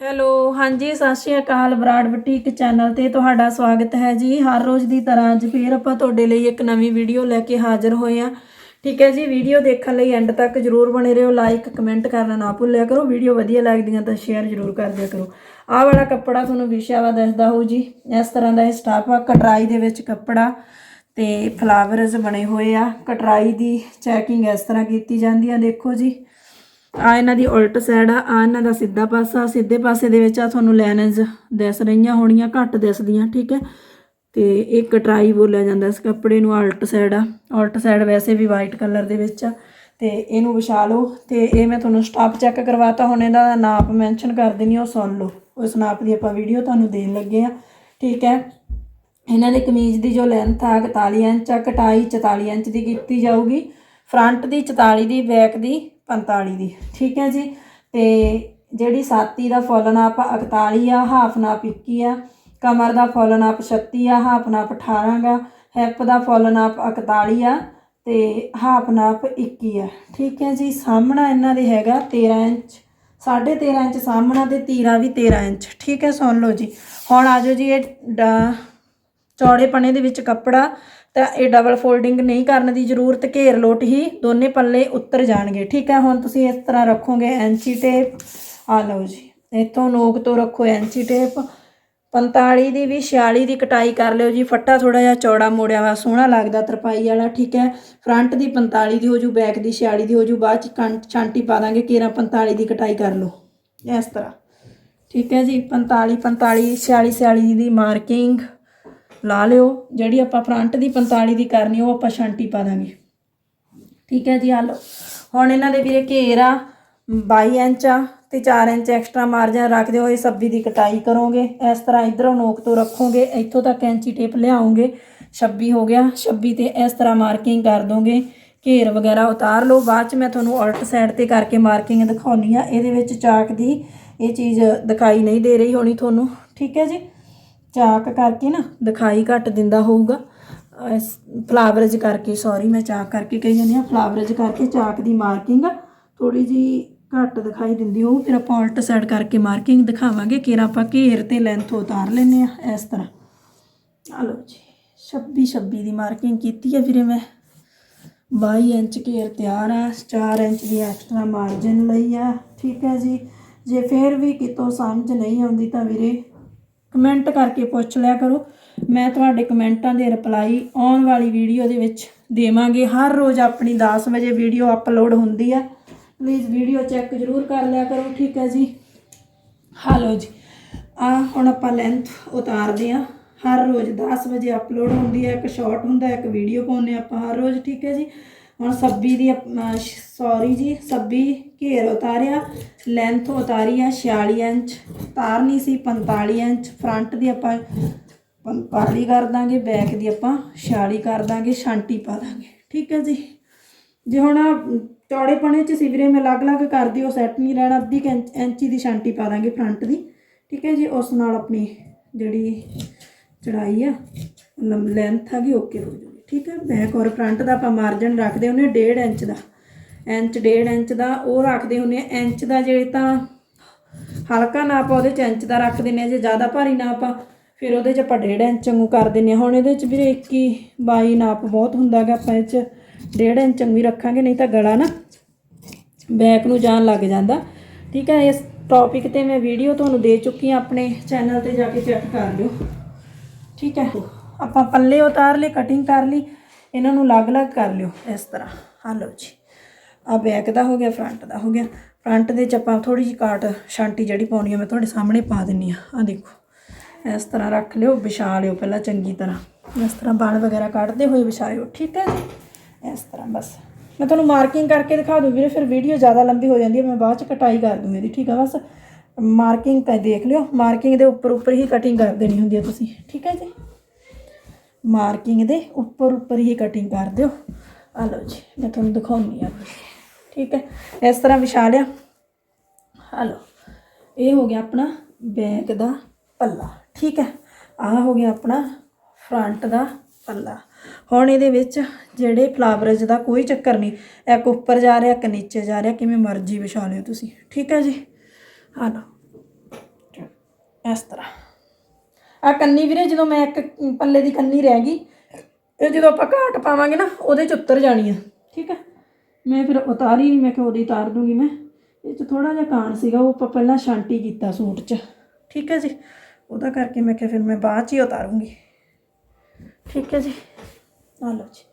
Hello, ਹਾਂਜੀ, ਸਤਿ ਸ਼੍ਰੀ ਅਕਾਲ ਬਰਾੜ ਬੁਟੀਕ ਚੈਨਲ ਤੇ ਤੁਹਾਡਾ ਸਵਾਗਤ ਹੈ ਜੀ। ਹਰ ਰੋਜ਼ ਦੀ ਤਰ੍ਹਾਂ ਅੱਜ ਫੇਰ ਆਪਾਂ ਤੁਹਾਡੇ ਲਈ ਇੱਕ ਨਵੀਂ ਵੀਡੀਓ ਲੈ ਕੇ ਹਾਜ਼ਰ ਹੋਏ ਆ ਠੀਕ ਹੈ ਜੀ, ਵੀਡੀਓ ਦੇਖਣ ਲਈ ਐਂਡ ਤੱਕ ਜਰੂਰ ਬਣੇ ਰਹੋ, ਲਾਈਕ, ਕਮੈਂਟ ਕਰਨਾ ਨਾ ਭੁੱਲਿਆ ਕਰੋ। ਵੀਡੀਓ ਵਧੀਆ ਲੱਗਦੀਆਂ ਤਾਂ ਸ਼ੇਅਰ ਜਰੂਰ ਕਰ ਦਿਆ ਕਰੋ। ਆਹ ਵਾਲਾ ਕੱਪੜਾ ਤੁਹਾਨੂੰ ਵਿਸ਼ਾ ਵਾ ਦੱਸਦਾ ਹੋਊ ਜੀ। ਇਸ ਤਰ੍ਹਾਂ ਦਾ ਇਹ ਸਟਾਫ ਆ, ਕਟਰਾਈ ਦੇ ਵਿੱਚ ਕੱਪੜਾ ਤੇ ਫਲਾਵਰਸ ਬਣੇ ਹੋਏ ਆ। ਕਟਰਾਈ ਦੀ ਚੈਕਿੰਗ ਇਸ ਤਰ੍ਹਾਂ ਕੀਤੀ ਜਾਂਦੀ ਆ, ਦੇਖੋ ਜੀ। ਆ ਇਹਨਾਂ ਦੀ ਉਲਟ ਸਾਈਡ ਆ ਆ ਇਹਨਾਂ ਦਾ ਸਿੱਧਾ ਪਾਸਾ, ਸਿੱਧੇ ਪਾਸੇ ਦੇ ਵਿੱਚ ਆ ਤੁਹਾਨੂੰ ਲਾਈਨਸ ਦਿਸ ਰਹੀਆਂ ਹੋਣੀਆਂ, ਘੱਟ ਦਿਸਦੀਆਂ, ਠੀਕ ਹੈ? ਤੇ ਇਹ ਕਟਰਾਈ ਬੋਲਿਆ ਜਾਂਦਾ ਇਸ ਕੱਪੜੇ ਨੂੰ ਉਲਟ ਸਾਈਡ ਆ। ਉਲਟ ਸਾਈਡ ਵੈਸੇ ਵੀ ਵਾਈਟ ਕਲਰ ਦੇ ਵਿੱਚ ਆ। ਤੇ ਇਹਨੂੰ ਵਿਛਾ ਲਓ। ਤੇ ਇਹ ਮੈਂ ਤੁਹਾਨੂੰ ਸਟਾਪ ਚੈੱਕ ਕਰਵਾਤਾ, ਹੁਣ ਇਹਦਾ ਨਾਪ ਮੈਂਸ਼ਨ ਕਰ ਦੇਣੀ ਉਹ ਸੁਣ ਲਓ। ਉਸ ਨਾਪ ਦੀ ਆਪਾਂ ਵੀਡੀਓ ਤੁਹਾਨੂੰ ਦੇਣ ਲੱਗੇ ਆ ਠੀਕ ਹੈ? ਇਹਨਾਂ ਦੀ ਕਮੀਜ਼ ਦੀ ਜੋ ਲੈਂਥ ਆ 41 ਇੰਚ ਆ, ਕਟਾਈ 44 ਇੰਚ ਦੀ ਕੀਤੀ ਜਾਊਗੀ। ਫਰੰਟ ਦੀ 44 ਦੀ ਬੈਕ ਦੀ 45 ਦੀ, ਠੀਕ ਹੈ ਜੀ? ਤੇ ਜਿਹੜੀ ਸਾਤੀ ਦਾ ਫੁੱਲ ਨਾਪ 41 ਆ, ਹਾਫ ਨਾਪ 21 ਆ। ਕਮਰ ਦਾ ਫੁੱਲ ਨਾਪ 36 ਆ, ਹਾਫ ਨਾਪ 18 ਗਾ ਹਿੱਪ ਦਾ ਫੁੱਲ ਨਾਪ 41 ਆ ਤੇ ਹਾਫ ਨਾਪ 21 ਆ। ਠੀਕ ਹੈ ਜੀ, ਸਾਹਮਣਾ ਇਹਨਾਂ ਦੇ ਹੈਗਾ 13 ਇੰਚ। 13.5 ਇੰਚ ਸਾਹਮਣਾ ਤੇ ਤੀਰਾ ਵੀ 13 ਇੰਚ। ਠੀਕ ਹੈ, ਸੁਣ ਲਓ ਜੀ। ਹੁਣ ਆਜੋ ਜੀ, ਇਹ ਡ- ਚੌੜੇ ਪਣੇ ਦੇ ਵਿੱਚ ਕੱਪੜਾ। ਤਾਂ ਇਹ ਡਬਲ ਫੋਲਡਿੰਗ ਨਹੀਂ ਕਰਨ ਦੀ ਜ਼ਰੂਰਤ, ਘੇਰ ਲੋਟ ਹੀ ਦੋਨੇ ਪੱਲੇ ਉੱਤਰ ਜਾਣਗੇ। ਠੀਕ ਹੈ, ਹੁਣ ਤੁਸੀਂ ਇਸ ਤਰ੍ਹਾਂ ਰੱਖੋਗੇ ਐਂਚੀ ਟੇਪ। ਆ ਲਓ ਜੀ, ਇੱਥੋਂ ਨੋਕ ਤੋਂ ਰੱਖੋ ਐਂਚੀ ਟੇਪ। 45 ਦੀ ਵੀ 46 ਦੀ ਕਟਾਈ ਕਰ ਲਿਓ ਜੀ, ਫੱਟਾ ਥੋੜਾ ਜਿਹਾ ਚੌੜਾ ਮੋੜਿਆ ਵਾ, ਸੋਹਣਾ ਲੱਗਦਾ ਤਰਪਾਈ ਵਾਲਾ, ਠੀਕ ਹੈ। ਫਰੰਟ ਦੀ 45 ਦੀ ਹੋ ਜੂ, ਬੈਕ ਦੀ 46 ਦੀ ਹੋ ਜੂ, ਬਾਅਦ ਚ ਕਾਂ- ਛਾਂਟੀ ਪਾ ਦਾਂਗੇ ਕੇਰਾ 45 ਦੀ ਕਟਾਈ ਕਰ ਲਓ। ਇਸ ਤਰ੍ਹਾਂ। ਠੀਕ ਹੈ ਜੀ 45 45 46 46 ਦੀ ਮਾਰਕਿੰਗ। ਲਾ ਲਿਓ, ਜਿਹੜੀ ਆਪਾਂ ਫਰੰਟ ਦੀ 45 ਦੀ ਕਰਨੀ, ਉਹ ਆਪਾਂ ਛਾਂਟੀ ਪਾ ਦਾਂਗੇ। ਠੀਕ ਹੈ ਜੀ, ਆ ਲਓ। ਹੁਣ ਇਹਨਾਂ ਦੇ ਵੀਰੇ ਘੇਰ ਆ 22 ਇੰਚ ਆ ਤੇ 4 ਇੰਚ ਐਕਸਟਰਾ ਮਾਰਜਨ ਰੱਖਦੇ ਹੋਏ ਸੱਬੀ ਦੀ ਕਟਾਈ ਕਰੋਗੇ। ਇਸ ਤਰ੍ਹਾਂ ਇਧਰੋਂ ਨੋਕ ਤੋਂ ਰੱਖੋਗੇ, ਇੱਥੋਂ ਤੱਕ ਕੈਂਚੀ ਟੇਪ ਲਿਆਓਗੇ। 26 ਹੋ ਗਿਆ 26 ਤੇ ਇਸ ਤਰ੍ਹਾਂ ਮਾਰਕਿੰਗ ਕਰ ਦੋਗੇ। ਘੇਰ ਵਗੈਰਾ ਉਤਾਰ ਲਓ, ਬਾਅਦ ਚ ਮੈਂ ਤੁਹਾਨੂੰ ਉਲਟ ਸਾਈਡ ਤੇ ਕਰਕੇ ਮਾਰਕਿੰਗ ਦਿਖਾਉਣੀ ਆ। ਇਹਦੇ ਵਿੱਚ ਚਾਕ ਦੀ ਇਹ ਚੀਜ਼ ਦਿਖਾਈ ਨਹੀਂ ਦੇ ਰਹੀ ਹੋਣੀ ਤੁਹਾਨੂੰ। ਠੀਕ ਹੈ ਜੀ? ਚਾਕ ਕਰਕੇ ਨਾ ਦਿਖਾਈ ਘੱਟ ਦਿੰਦਾ ਹੋਊਗਾ। ਫਲਾਵਰਜ ਕਰਕੇ ਸੌਰੀ ਮੈਂ ਚਾਕ ਕਰਕੇ ਕਹੀ ਜਾਂਦੀ ਆ ਫਲਾਵਰਜ ਕਰਕੇ ਚਾਕ ਦੀ ਮਾਰਕਿੰਗ ਥੋੜੀ ਜੀ ਘੱਟ ਦਿਖਾਈ ਦਿੰਦੀ ਹੋਊ, ਫਿਰ ਆਪਾਂ ਉਲਟ ਸਾਈਡ ਕਰਕੇ ਮਾਰਕਿੰਗ ਦਿਖਾਵਾਂਗੇ ਕਿ ਆਪਾਂ ਘੇਰ ਤੇ ਲੈਂਥ ਉਤਾਰ ਲੈਨੇ ਆ ਇਸ ਤਰ੍ਹਾਂ। ਆ ਲਓ ਜੀ 26 26 ਦੀ ਮਾਰਕਿੰਗ ਕੀਤੀ ਹੈ ਵੀਰੇ ਮੈਂ। 22 ਇੰਚ ਘੇਰ ਤਿਆਰ ਆ 4 ਇੰਚ ਦੀ ਐਕਸਟਰਾ ਮਾਰਜਨ ਲਈ ਆ, ਠੀਕ ਹੈ ਜੀ। ਜੇ ਫੇਰ ਵੀ ਕਿਤੋਂ ਸਮਝ ਨਹੀਂ ਆਉਂਦੀ ਤਾਂ ਵੀਰੇ ਕਮੈਂਟ ਕਰਕੇ ਪੁੱਛ ਲਿਆ ਕਰੋ। ਮੈਂ ਤੁਹਾਡੇ ਕਮੈਂਟਾਂ ਦੇ ਰਿਪਲਾਈ ਆਉਣ ਵਾਲੀ ਵੀਡੀਓ ਦੇ ਵਿੱਚ ਦੇਵਾਂਗੇ। ਹਰ ਰੋਜ਼ ਆਪਣੀ 10 ਵਜੇ ਵੀਡੀਓ ਅਪਲੋਡ ਹੁੰਦੀ ਆ। ਪਲੀਜ਼ ਵੀਡੀਓ ਚੈੱਕ ਜ਼ਰੂਰ ਕਰ ਲਿਆ ਕਰੋ, ਠੀਕ ਹੈ ਜੀ? ਹਾਲੋ ਜੀ। ਆ, ਹੁਣ ਆਪਾਂ ਲੈਂਥ ਉਤਾਰਦੇ ਆ ਹਰ ਰੋਜ਼ 10 ਵਜੇ ਅਪਲੋਡ ਹੁੰਦੀ ਹੈ ਇੱਕ ਸ਼ਾਰਟ ਹੁੰਦਾ, ਇੱਕ ਵੀਡੀਓ ਪਾਉਂਦੇ ਆਪਾਂ ਹਰ ਰੋਜ਼, ਠੀਕ ਹੈ ਜੀ? ਹੁਣ ਸੱਬੀ ਦੀ ਸੌਰੀ ਜੀ, ਸੱਬੀ ਘੇਰ ਉਤਾਰਿਆ ਲੈਂਥ ਉਤਾਰੀ ਆ 46 ਇੰਚ ਤਾਰਨੀ ਸੀ 45 ਇੰਚ ਫਰੰਟ ਦੀ ਆਪਾਂ 45 ਕਰ ਦਾਂਗੇ ਬੈਕ ਦੀ ਆਪਾਂ 46 ਕਰ ਦਾਂਗੇ, ਛਾਂਟੀ ਪਾ ਦਾਂਗੇ। ਠੀਕ ਹੈ ਜੀ? ਜੇ ਹੁਣ ਆਹ ਚੌੜੇ ਪਣੇ ਚ ਸਿਵਰੇ ਮੈਂ ਅਲੱਗ-ਅਲੱਗ ਕਰਦੀ ਉਹ ਸੈੱਟ ਨਹੀਂ ਰਹਿਣਾ, ਅੱਧੀ ਕੁ ਇੰਚ ਇੰਚੀ ਦੀ ਛਾਂਟੀ ਪਾ ਦਾਂਗੇ ਫਰੰਟ ਦੀ। ਠੀਕ ਹੈ ਜੀ? ਉਸ ਨਾਲ ਆਪਣੀ ਜਿਹੜੀ ਚੜਾਈ ਆ ਲੈਂਥ ਹੈਗੀ ਓਕੇ ਹੋ ਜੂਗੀ ਠੀਕ ਹੈ ਬੈਕ ਔਰ ਫਰੰਟ ਦਾ ਆਪਾਂ ਮਾਰਜਨ ਰੱਖਦੇ ਹੁੰਨੇ 1.5 ਇੰਚ ਦਾ। ਇੰਚ 1.5 ਇੰਚ ਦਾ, ਉਹ ਰੱਖਦੇ ਹੁੰਨੇ ਆ ਇੰਚ ਦਾ ਜੇ ਤਾਂ ਹਲਕਾ ਨਾਪ ਉਹਦੇ ਚ ਇੰਚ ਦਾ ਰੱਖ ਦਿੰਨੇ ਆ ਜੇ ਜ਼ਿਆਦਾ ਭਾਰੀ ਨਾਪ ਆ ਫਿਰ ਉਹਦੇ ਚ ਆਪਾਂ 1.5 ਇੰਚ ਵਾਂਗੂ ਕਰ ਦਿੰਨੇ ਆ ਹੁਣ ਇਹਦੇ ਚ ਵੀਰੇ 21 22 ਨਾਪ ਬਹੁਤ ਹੁੰਦਾਗਾ ਆਪਾਂ ਇਹ ਚ। 1.5 ਇੰਚ ਵਾਂਗੂ ਹੀ ਰੱਖਾਂਗੇ, ਨਹੀਂ ਤਾਂ ਗਲਾ ਨਾ ਬੈਕ ਨੂੰ ਜਾਣ ਲੱਗ ਜਾਂਦਾ। ਠੀਕ ਹੈ, ਇਸ ਟੌਪਿਕ ਤੇ ਮੈਂ ਵੀਡੀਓ ਤੁਹਾਨੂੰ ਦੇ ਚੁੱਕੀ ਹਾਂ, ਆਪਣੇ ਚੈਨਲ ਤੇ ਜਾ ਕੇ ਚੈੱਕ ਕਰ ਲਿਓ। ਠੀਕ ਹੈ। ਆਪਾਂ ਪੱਲੇ ਉਤਾਰ ਲਏ ਕਟਿੰਗ ਕਰ ਲਈ, ਇਹਨਾਂ ਨੂੰ ਅਲੱਗ-ਅਲੱਗ ਕਰ ਲਿਓ ਇਸ ਤਰ੍ਹਾਂ। ਆ ਲਓ ਜੀ ਆ ਬੈਕ ਦਾ ਹੋ ਗਿਆ ਫਰੰਟ ਦਾ ਹੋ ਗਿਆ। ਫਰੰਟ ਦੇ ਚ ਆਪਾਂ ਥੋੜੀ ਜਿਹੀ ਕਾਟ ਛਾਂਟੀ ਜਿਹੜੀ ਪਾਉਣੀ ਆ, ਮੈਂ ਤੁਹਾਡੇ ਸਾਹਮਣੇ ਪਾ ਦਿੰਨੀ ਆ। ਆ ਦੇਖੋ, ਇਸ ਤਰ੍ਹਾਂ ਰੱਖ ਲਿਓ, ਵਿਛਾ ਲਿਓ ਪਹਿਲਾਂ ਚੰਗੀ ਤਰ੍ਹਾਂ। ਇਸ ਤਰ੍ਹਾਂ ਬਾਲ ਵਗੈਰਾ ਕੱਢਦੇ ਹੋਏ ਵਿਛਾਇਓ, ਠੀਕ ਹੈ ਜੀ? ਇਸ ਤਰ੍ਹਾਂ ਬਸ। ਮੈਂ ਤੁਹਾਨੂੰ ਮਾਰਕਿੰਗ ਕਰਕੇ ਦਿਖਾ ਦੂੰ ਵੀਰੇ, ਫਿਰ ਵੀਡੀਓ ਜ਼ਿਆਦਾ ਲੰਬੀ ਹੋ ਜਾਂਦੀ ਹੈ, ਮੈਂ ਬਾਅਦ ਚ ਕਟਾਈ ਕਰ ਦੂੰ ਇਹਦੀ, ਠੀਕ ਆ ਬਸ? ਮਾਰਕਿੰਗ ਤਾਂ ਦੇਖ ਲਿਓ ਮਾਰਕਿੰਗ ਦੇ ਉੱਪਰ ਉੱਪਰ ਹੀ ਕਟਿੰਗ ਕਰ ਦੇਣੀ ਹੁੰਦੀ ਹੈ ਤੁਸੀਂ, ਠੀਕ ਹੈ ਜੀ? ਮਾਰਕਿੰਗ ਦੇ ਉੱਪਰ ਉੱਪਰ ਹੀ ਕਟਿੰਗ ਕਰ ਦਿਓ। ਆ ਲਓ ਜੀ, ਮੈਂ ਤੁਹਾਨੂੰ ਦਿਖਾਉਣੀ ਆ। ਠੀਕ ਹੈ, ਇਸ ਤਰ੍ਹਾਂ ਵਿਛਾ ਲਿਆ। ਆ ਲਓ, ਇਹ ਹੋ ਗਿਆ ਆਪਣਾ ਬੈਕ ਦਾ ਪੱਲਾ। ਠੀਕ ਹੈ ਆ ਹੋ ਗਿਆ ਆਪਣਾ ਫਰੰਟ ਦਾ ਪੱਲਾ। ਹੁਣ ਇਹਦੇ ਵਿੱਚ ਜਿਹੜੇ ਫਲਾਵਰਜ ਦਾ ਕੋਈ ਚੱਕਰ ਨਹੀਂ, ਇੱਕ ਉੱਪਰ ਜਾ ਰਿਹਾ, ਇੱਕ ਨੀਚੇ ਜਾ ਰਿਹਾ, ਕਿਵੇਂ ਮਰਜ਼ੀ ਵਿਛਾ ਲਿਓ ਤੁਸੀਂ। ਠੀਕ ਹੈ ਜੀ, ਆ ਲਓ। ਇਸ ਤਰ੍ਹਾਂ। ਆ ਕੰਨੀ ਵੀਰੇ, ਜਦੋਂ ਮੈਂ ਇੱਕ ਪੱਲੇ ਦੀ ਕੰਨੀ ਰਹਿ ਗਈ, ਇਹ ਜਦੋਂ ਆਪਾਂ ਘਾਟ ਪਾਵਾਂਗੇ ਨਾ, ਉਹਦੇ ਚ ਉਤਰ ਜਾਣੀ ਆ। ਠੀਕ ਹੈ ਮੈਂ ਫਿਰ ਉਤਾਰੀ ਨਹੀਂ ਮੈਂ ਕਿਹਾ ਉਹਦੀ ਉਤਾਰ ਦੂੰਗੀ ਮੈਂ। ਇਹ ਚ ਥੋੜਾ ਜਿਹਾ ਕਾਣ ਸੀਗਾ, ਉਹ ਆਪਾਂ ਪਹਿਲਾਂ ਸ਼ਾਂਟੀ ਕੀਤਾ ਸੂਟ 'ਚ। ਠੀਕ ਹੈ ਜੀ? ਉਹਦਾ ਕਰਕੇ ਮੈਂ ਕਿਹਾ ਫਿਰ ਮੈਂ ਬਾਅਦ 'ਚ ਹੀ ਉਤਾਰੂੰਗੀ। ਠੀਕ ਹੈ ਜੀ? ਆ ਲਓ ਜੀ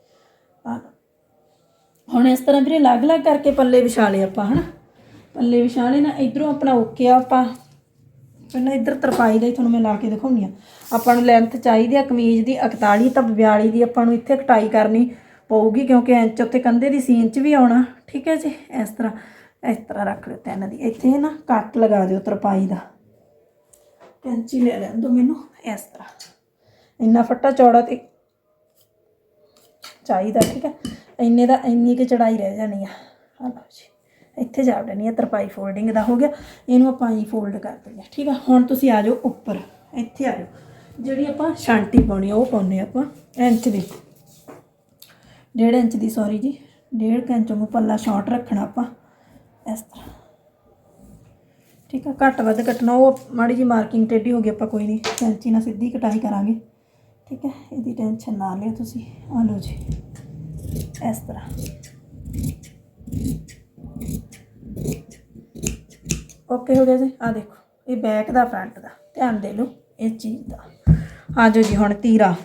ਆ ਹੁਣ ਇਸ ਤਰ੍ਹਾਂ ਵੀਰੇ, ਅਲੱਗ-ਅਲੱਗ ਕਰਕੇ ਪੱਲੇ ਵਿਛਾ ਲਏ ਆਪਾਂ, ਹਨਾ? ਪੱਲੇ ਵਿਛਾ ਲਏ ਨਾ, ਇਧਰੋਂ ਆਪਣਾ ਓਕੇ ਆ ਆਪਾਂ। ਪਹਿਲਾਂ ਇੱਧਰ ਤਰਪਾਈ ਦਾ ਹੀ ਤੁਹਾਨੂੰ ਮੈਂ ਲਾ ਕੇ ਦਿਖਾਉਣੀ ਆ। ਆਪਾਂ ਨੂੰ ਲੈਂਥ ਚਾਹੀਦੀ ਆ ਕਮੀਜ਼ ਦੀ 41 ਤਾਂ 42 ਦੀ ਆਪਾਂ ਨੂੰ ਇੱਥੇ ਕਟਾਈ ਕਰਨੀ ਪਊਗੀ, ਕਿਉਂਕਿ ਇੰਚ ਉੱਤੇ ਕੰਧੇ ਦੀ ਸੀਨ 'ਚ ਵੀ ਆਉਣਾ। ਠੀਕ ਹੈ ਜੀ, ਇਸ ਤਰ੍ਹਾਂ ਇਸ ਤਰ੍ਹਾਂ ਰੱਖ ਲਿਓ ਤਿੰਨ ਦੀ। ਇੱਥੇ ਨਾ ਕੱਟ ਲਗਾ ਦਿਓ ਤਰਪਾਈ ਦਾ। ਕੈਂਚੀ ਲੈ ਲੈਣ ਦਿਓ ਮੈਨੂੰ, ਇਸ ਤਰ੍ਹਾਂ। ਇੰਨਾ ਫੱਟਾ ਚੌੜਾ ਤੇ ਚਾਹੀਦਾ, ਠੀਕ ਹੈ। ਇੰਨੇ ਦਾ ਇੰਨੀ ਕਿ ਚੜਾਈ ਰਹਿ ਜਾਣੀ ਆ। ਆ ਲਓ ਜੀ। ਇੱਥੇ ਜਾ ਵੜਨੀ ਆ, ਤਰਪਾਈ ਫੋਲਡਿੰਗ ਦਾ ਹੋ ਗਿਆ, ਇਹਨੂੰ ਆਪਾਂ ਹੀ ਫੋਲਡ ਕਰ ਦਿੰਦੇ ਠੀਕ ਆ? ਹੁਣ ਤੁਸੀਂ ਆ ਜਾਓ ਉੱਪਰ, ਇੱਥੇ ਆ ਜਾਓ। ਜਿਹੜੀ ਆਪਾਂ ਸ਼ਾਂਟੀ ਪਾਉਣੀ ਆ, ਉਹ ਪਾਉਨੇ ਆਪਾਂ, ਇੰਚ ਦੀ। ਡੇਢ ਇੰਚ ਦੀ ਸੌਰੀ ਜੀ, ਡੇਢ ਕੁ ਇੰਚ ਨੂੰ ਪੱਲਾ ਸ਼ਾਰਟ ਰੱਖਣਾ ਆਪਾਂ, ਇਸ ਤਰ੍ਹਾਂ। ਠੀਕ ਆ? ਘੱਟ ਵੱਧ ਕੱਟਣਾ, ਉਹ ਮਾੜੀ ਜੀ ਮਾਰਕਿੰਗ ਟੇਢੀ ਹੋ ਗਈ, ਆਪਾਂ ਕੋਈ ਨਹੀਂ ਕੈਂਚੀ ਨਾਲ ਸਿੱਧੀ ਕਟਾਈ ਕਰਾਂਗੇ। ਠੀਕ ਹੈ ਇਹਦੀ ਟੈਨਸ਼ਨ ਨਾ ਲਿਓ ਤੁਸੀਂ ਆ ਲਓ ਜੀ, ਇਸ ਤਰ੍ਹਾਂ। ਓਕੇ ਹੋ ਗਿਆ ਜੀ। ਆ ਦੇਖੋ, ਇਹ ਬੈਕ ਦਾ ਫਰੰਟ ਦਾ। ਧਿਆਨ ਦੇ ਲਓ ਇਸ ਚੀਜ਼ ਦਾ। ਆ ਜਾਓ ਜੀ ਹੁਣ ਤੀਰਾ।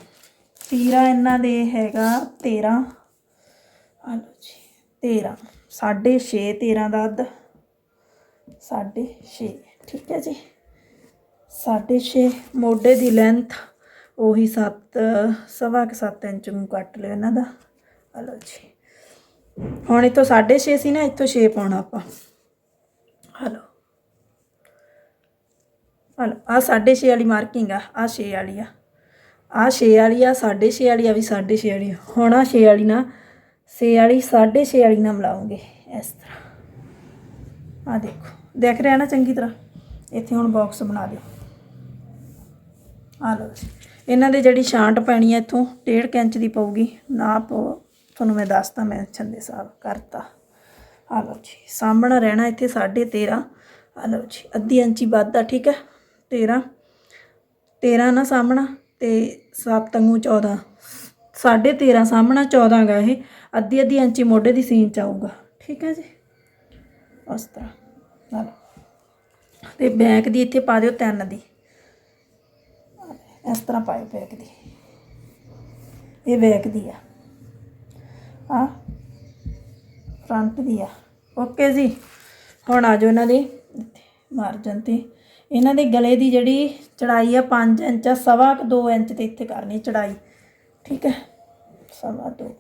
ਤੀਰਾ ਇਹਨਾਂ ਦੇ ਹੈਗਾ 13 ਆ ਲਓ ਜੀ 13 6.5 13 ਦਾ ਅੱਧ। 6.5 ਠੀਕ ਹੈ ਜੀ। 6.5 ਮੋਢੇ ਦੀ ਲੈਂਥ ਉਹੀ 7 ਸਵਾ ਕੁ 7 ਇੰਚ ਨੂੰ ਕੱਟ ਲਿਓ ਇਹਨਾਂ ਦਾ। ਆ ਲਓ ਜੀ। ਹੁਣ ਇਤੋਂ 6.5 ਸੀ ਨਾ ਇਤੋਂ 6 ਪਾਉਣਾ ਆਪਾਂ। ਹਲੋ ਹਲੋ ਆ 6.5 ਵਾਲੀ ਮਾਰਕਿੰਗ ਆ ਆ 6 ਵਾਲੀ ਆ। ਆ 6 ਵਾਲੀ ਆ 6.5 ਵਾਲੀ ਆ ਵੀ 6.5 ਵਾਲੀ ਹੁਣ ਆ 6 ਵਾਲੀ ਨਾ 6 ਵਾਲੀ 6.5 ਵਾਲੀ ਨਾਲ ਮਿਲਾਉਂਗੇ ਇਸ ਤਰ੍ਹਾਂ। ਆ ਦੇਖੋ, ਦੇਖ ਰਿਹਾ ਨਾ ਚੰਗੀ ਤਰ੍ਹਾਂ? ਇੱਥੇ ਹੁਣ ਬਾਕਸ ਬਣਾ ਦਿਓ। ਆ ਲਓ ਜੀ। ਇਹਨਾਂ ਦੇ ਜਿਹੜੀ ਛਾਂਟ ਪੈਣੀ ਹੈ ਇੱਥੋਂ 1.5 ਇੰਚ ਦੀ ਪਊਗੀ। ਨਾਪ ਤੁਹਾਨੂੰ ਮੈਂ ਦੱਸਦਾ ਮੈਂਸ਼ਨ ਦੇ ਹਿਸਾਬ ਕਰਤਾ। ਆ ਲਓ ਜੀ। ਸਾਹਮਣਾ ਰਹਿਣਾ ਇੱਥੇ 13.5 ਆ ਲਓ ਜੀ। ਅੱਧੀ ਇੰਚੀ ਵੱਧ ਆ, ਠੀਕ ਹੈ 13 13 ਨਾ ਸਾਹਮਣਾ ਤੇ 7 ਅੰਗੂ 14 13.5 ਸਾਹਮਣਾ 14 ਗਾ ਇਹ। ਅੱਧੀ ਅੱਧੀ ਇੰਚੀ ਮੋਢੇ ਦੀ ਸੀਨ ਚ ਆਊਗਾ। ਠੀਕ ਹੈ ਜੀ? ਉਸ ਤਰ੍ਹਾਂ। ਆ ਲਓ ਤੇ ਬੈਕ ਦੀ ਇੱਥੇ ਪਾ ਦਿਓ 3 ਦੀ। ਇਸ ਤਰ੍ਹਾਂ ਪਾਇਓ ਬੈਕ ਦੀ। ਇਹ ਬੈਕ ਦੀ ਆ। ਆ। ਫਰੰਟ ਦੀ ਆ। ਓਕੇ ਜੀ। ਹੁਣ ਆ ਜਾਓ ਇਹਨਾਂ ਦੀ। ਮਾਰਜਨ ਤੇ। ਇਹਨਾਂ ਦੇ ਗਲੇ ਦੀ ਜਿਹੜੀ ਚੜਾਈ ਆ 5 ਇੰਚ ਆ, ਸਵਾ ਕੁ 2 ਇੰਚ ਤੇ ਇੱਥੇ ਕਰਨੀ ਚੜਾਈ। ਠੀਕ ਹੈ? ਸਵਾ 2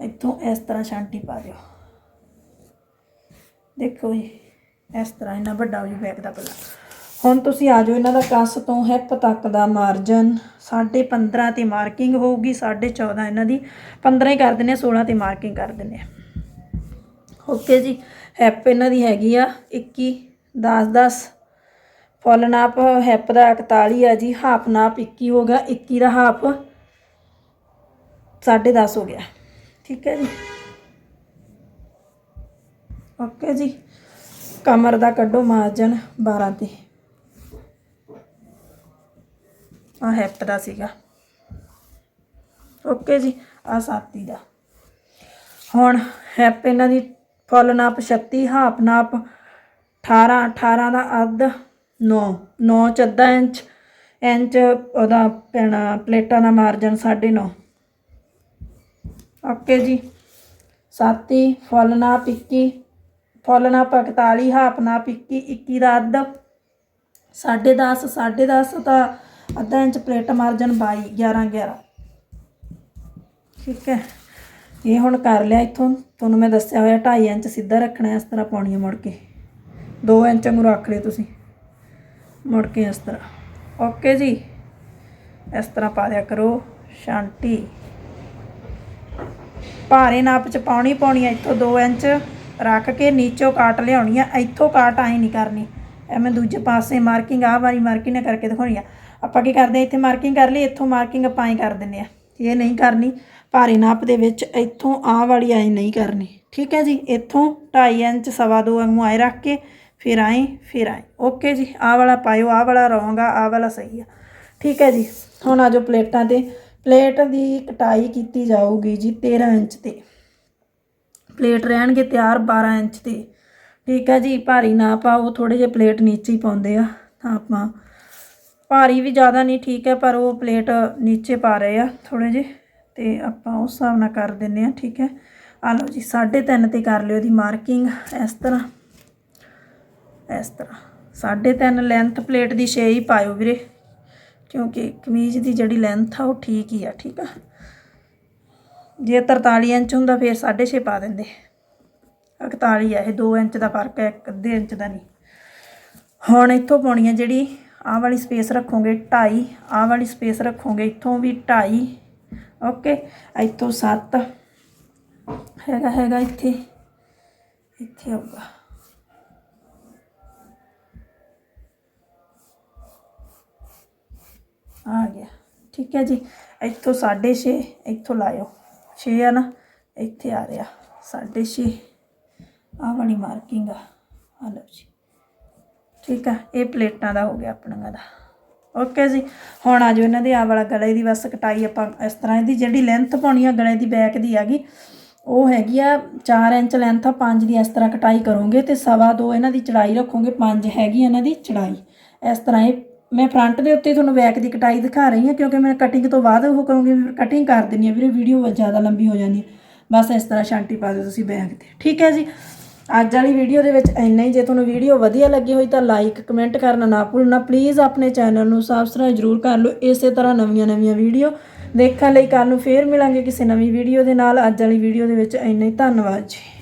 ਇੱਥੋਂ ਇਸ ਤਰ੍ਹਾਂ ਛਾਂਟੀ ਪਾ ਦਿਓ। ਦੇਖੋ ਜੀ, ਇਸ ਤਰ੍ਹਾਂ ਇਹਨਾਂ ਵੱਡਾ ਹੋ ਜੂ ਬੈਕ ਦਾ ਪੱਲਾ। ਹੁਣ ਤੁਸੀਂ ਆ ਜਾਓ ਇਹਨਾਂ ਦਾ ਕੱਸ ਤੋਂ ਹਿੱਪ ਤੱਕ ਦਾ ਮਾਰਜਨ 15.5 ਤੇ ਮਾਰਕਿੰਗ ਹੋਊਗੀ 14.5 ਇਹਨਾਂ ਦੀ। 15 ਹੀ ਕਰ ਦਿੰਨੇ ਆ 16 ਤੇ ਮਾਰਕਿੰਗ ਕਰ ਦਿੰਨੇ ਆ ਓਕੇ ਜੀ ਹਿੱਪ ਇਹਨਾਂ ਦੀ ਹੈਗੀ ਆ 21 10 10 ਫੁੱਲ ਨਾਪ, ਹੈਪ ਦਾ 41 ਆ ਜੀ, ਹਾਫ ਨਾਪ 21 ਹੋ ਗਿਆ 21 ਦਾ ਹਾਫ 10.5 ਹੋ ਗਿਆ। ਠੀਕ ਹੈ ਜੀ? ਓਕੇ ਜੀ। ਕਮਰ ਦਾ ਕੱਢੋ ਮਾਰਜਨ 12 ਤੇ। ਆ ਹੈਪ ਦਾ ਸੀਗਾ। ਓਕੇ ਜੀ ਆ ਸਾਤੀ ਦਾ। ਹੁਣ ਹੈਪ ਇਹਨਾਂ ਦੀ ਫੁੱਲ ਨਾਪ 36 ਹਾਫ ਨਾਪ 18 18 ਦਾ ਅੱਧ 9 9 ਚ ਅੱਧਾ ਇੰਚ ਇੰਚ ਉਹਦਾ ਪੈਣਾ, ਪਲੇਟਾਂ ਦਾ ਮਾਰਜਨ 9.5 ਓਕੇ ਜੀ। ਸਾਤੀ, ਫੁੱਲ ਨਾਪ 21 ਫੁੱਲ ਨਾਪ 41 ਹਾਫ ਨਾਪ 21 21 ਦਾ ਅੱਧ। 10.5 10.5 ਤਾਂ ਅੱਧਾ ਇੰਚ ਪਲੇਟ ਮਾਰਜਨ 22 11 11 ਠੀਕ ਹੈ। ਇਹ ਹੁਣ ਕਰ ਲਿਆ ਇੱਥੋਂ। ਤੁਹਾਨੂੰ ਮੈਂ ਦੱਸਿਆ ਹੋਇਆ 2.5 ਇੰਚ ਸਿੱਧਾ ਰੱਖਣਾ ਇਸ ਤਰ੍ਹਾਂ ਪਾਉਣੀ ਮੁੜ ਕੇ। 2 ਇੰਚ ਨੂੰ ਰੱਖ ਲਿਓ ਤੁਸੀਂ। ਮੁੜ ਕੇ ਇਸ ਤਰ੍ਹਾਂ। ਓਕੇ ਜੀ। ਇਸ ਤਰ੍ਹਾਂ ਪਾ ਦਿਆ ਕਰੋ। ਸ਼ਾਂਤੀ। ਭਾਰੇ ਨਾਪ ਚ ਪਾਉਣੀ ਪਾਉਣੀ ਹੈ ਇੱਥੋਂ 2 ਇੰਚ ਰੱਖ ਕੇ ਨੀਚੋਂ ਕਾਟ ਲਿਆਉਣੀ ਆ। ਇੱਥੋਂ ਕਾਟ ਆਈ ਨਹੀਂ ਕਰਨੀ। ਐਵੇਂ ਦੂਜੇ ਪਾਸੇ ਮਾਰਕਿੰਗ, ਆਹ ਵਾਰੀ ਮਾਰਕਿੰਗ ਨੇ ਕਰਕੇ ਦਿਖਾਉਣੀ ਆ। ਆਪਾਂ ਕੀ ਕਰਦੇ ਆ, ਇੱਥੇ ਮਾਰਕਿੰਗ ਕਰ ਲਈ ਇੱਥੋਂ ਮਾਰਕਿੰਗ ਆਪਾਂ ਹੀ ਕਰ ਦਿੰਨੇ ਆ। ਇਹ ਨਹੀਂ ਕਰਨੀ, ਭਾਰੇ ਨਾਪ ਦੇ ਵਿੱਚ ਇੱਥੋਂ ਆਹ ਵਾਲੀ ਆਈ ਨਹੀਂ ਕਰਨੀ। ਠੀਕ ਹੈ ਜੀ। ਇੱਥੋਂ 2.5 ਇੰਚ, ਸਵਾ ਦੋ ਵਾਂਗੂ ਆਏ ਰੱਖ ਕੇ ਫਿਰ ਆਏ ਫਿਰ ਆਏ। ਓਕੇ ਜੀ, ਆਹ ਵਾਲਾ ਪਾਇਓ, ਆਹ ਵਾਲਾ ਰੋਂਗ ਆ, ਆਹ ਵਾਲਾ ਸਹੀ ਆ। ਠੀਕ ਹੈ ਜੀ, ਹੁਣ ਆ ਜਾਓ ਪਲੇਟਾਂ ਤੇ। ਪਲੇਟ ਦੀ ਕਟਾਈ ਕੀਤੀ ਜਾਊਗੀ ਜੀ 13 ਇੰਚ ਤੇ। ਪਲੇਟ ਰਹਿਣਗੇ ਤਿਆਰ 12 ਇੰਚ ਤੇ। ਠੀਕ ਹੈ ਜੀ, ਭਾਰੀ ਨਾ ਪਾਓ ਥੋੜੇ ਜਿਹੇ ਪਲੇਟ ਨੀਚੇ ਹੀ ਪਾਉਂਦੇ ਆ ਤਾਂ ਆਪਾਂ। ਭਾਰੀ ਵੀ ਜ਼ਿਆਦਾ ਨਹੀਂ ਠੀਕ ਹੈ, ਪਰ ਉਹ ਪਲੇਟ ਨੀਚੇ ਪਾ ਰਹੇ ਆ ਥੋੜੇ ਜਿਹੇ ਤੇ ਆਪਾਂ ਉਸ ਹਿਸਾਬ ਨਾਲ ਕਰ ਦਿੰਨੇ ਆ ਠੀਕ ਹੈ। ਆ ਲਓ ਜੀ 3.5 ਤੇ ਕਰ ਲਿਓ ਦੀ ਮਾਰਕਿੰਗ ਇਸ ਤਰ੍ਹਾਂ। ਇਸ ਤਰ੍ਹਾਂ। 3.5 ਲੈਂਥ ਪਲੇਟ ਦੀ 6 ਹੀ ਪਾਇਓ ਵੀਰੇ, ਕਿਉਂਕਿ ਕਮੀਜ਼ ਦੀ ਜਿਹੜੀ ਲੈਂਥ ਆ ਉਹ ਠੀਕ ਹੀ ਆ, ਠੀਕ ਆ? ਜੇ 43 ਇੰਚ ਹੁੰਦਾ ਫਿਰ 6.5 ਪਾ ਦਿੰਦੇ। 41 ਆ, ਇਹ 2 ਇੰਚ ਦਾ ਫ਼ਰਕ ਹੈ, ਇੱਕ ਅੱਧੇ ਇੰਚ ਦਾ ਨਹੀਂ। ਹੁਣ ਇੱਥੋਂ ਪਾਉਣੀ ਆ ਜਿਹੜੀ ਆਹ ਵਾਲੀ ਸਪੇਸ ਰੱਖੋਗੇ 2.5 ਆਹ ਵਾਲੀ ਸਪੇਸ ਰੱਖੋਗੇ, ਇੱਥੋਂ ਵੀ 2.5 ਓਕੇ, ਇੱਥੋਂ 7 ਹੈਗਾ ਹੈਗਾ ਇੱਥੇ। ਇੱਥੇ ਆਊਗਾ। ਆ ਗਿਆ। ਠੀਕ ਹੈ ਜੀ। ਇੱਥੋਂ 6.5 ਇੱਥੋਂ ਲਾਇਓ। 6 ਆ ਨਾ, ਇੱਥੇ ਆ ਰਿਹਾ। 6.5 ਆ ਵਾਲੀ ਮਾਰਕਿੰਗ ਆ। ਆ ਲਓ ਜੀ। ਠੀਕ ਆ ਇਹ ਪਲੇਟਾਂ ਦਾ ਹੋ ਗਿਆ ਆਪਣੀਆਂ ਦਾ। ਓਕੇ ਜੀ। ਹੁਣ ਆ ਜਾਓ ਇਹਨਾਂ ਦੇ ਆ ਵਾਲਾ ਗਲੇ ਦੀ ਬਸ ਕਟਾਈ ਆਪਾਂ ਇਸ ਤਰ੍ਹਾਂ ਇਹਦੀ ਜਿਹੜੀ ਲੈਂਥ ਪਾਉਣੀ ਆ, ਗਲੇ ਦੀ ਬੈਕ ਦੀ ਹੈਗੀ, ਉਹ ਹੈਗੀ ਆ 4 ਇੰਚ ਲੈਂਥ ਆ 5 ਦੀ ਇਸ ਤਰ੍ਹਾਂ ਕਟਾਈ ਕਰੋਗੇ ਤੇ ਸਵਾ ਦੋ ਇਹਨਾਂ ਦੀ ਚੜਾਈ ਰੱਖੋਗੇ 5 ਹੈਗੀ ਇਹਨਾਂ ਦੀ ਚੜਾਈ। ਇਸ ਤਰ੍ਹਾਂ ਇਹ ਮੈਂ ਫਰੰਟ ਦੇ ਉੱਤੇ ਤੁਹਾਨੂੰ ਬੈਕ ਦੀ ਕਟਾਈ ਦਿਖਾ ਰਹੀ ਹਾਂ, ਕਿਉਂਕਿ ਮੈਂ ਕਟਿੰਗ ਤੋਂ ਬਾਅਦ ਉਹ ਕਰੂੰਗੀ ਕਟਿੰਗ ਕਰ ਦਿੰਨੀ ਆ ਵੀਰੇ ਵੀਡੀਓ ਜ਼ਿਆਦਾ ਲੰਬੀ ਹੋ ਜਾਂਦੀ ਹੈ। ਬਸ ਇਸ ਤਰ੍ਹਾਂ ਸ਼ਾਂਟੀ ਪਾ ਦਿਓ ਤੁਸੀਂ ਬੈਕ ਤੇ। ਠੀਕ ਹੈ ਜੀ? ਅੱਜ ਵਾਲੀ ਵੀਡੀਓ ਦੇ ਵਿੱਚ ਇੰਨਾ ਹੀ। ਜੇ ਤੁਹਾਨੂੰ ਵੀਡੀਓ ਵਧੀਆ ਲੱਗੀ ਹੋਈ ਤਾਂ ਲਾਈਕ ਕਮੈਂਟ ਕਰਨਾ ਨਾ ਭੁੱਲਣਾ। ਪਲੀਜ਼ ਆਪਣੇ ਚੈਨਲ ਨੂੰ ਸਬਸਕ੍ਰਾਈਬ ਜਰੂਰ ਕਰ ਲਓ। ਇਸੇ ਤਰ੍ਹਾਂ ਨਵੀਆਂ ਨਵੀਆਂ ਵੀਡੀਓ ਦੇਖਣ ਲਈ ਕੱਲ ਨੂੰ ਫੇਰ ਮਿਲਾਂਗੇ ਕਿਸੇ ਨਵੀਂ ਵੀਡੀਓ ਦੇ ਨਾਲ। ਅੱਜ ਵਾਲੀ ਵੀਡੀਓ ਦੇ ਵਿੱਚ ਇੰਨਾ ਹੀ। ਧੰਨਵਾਦ ਜੀ।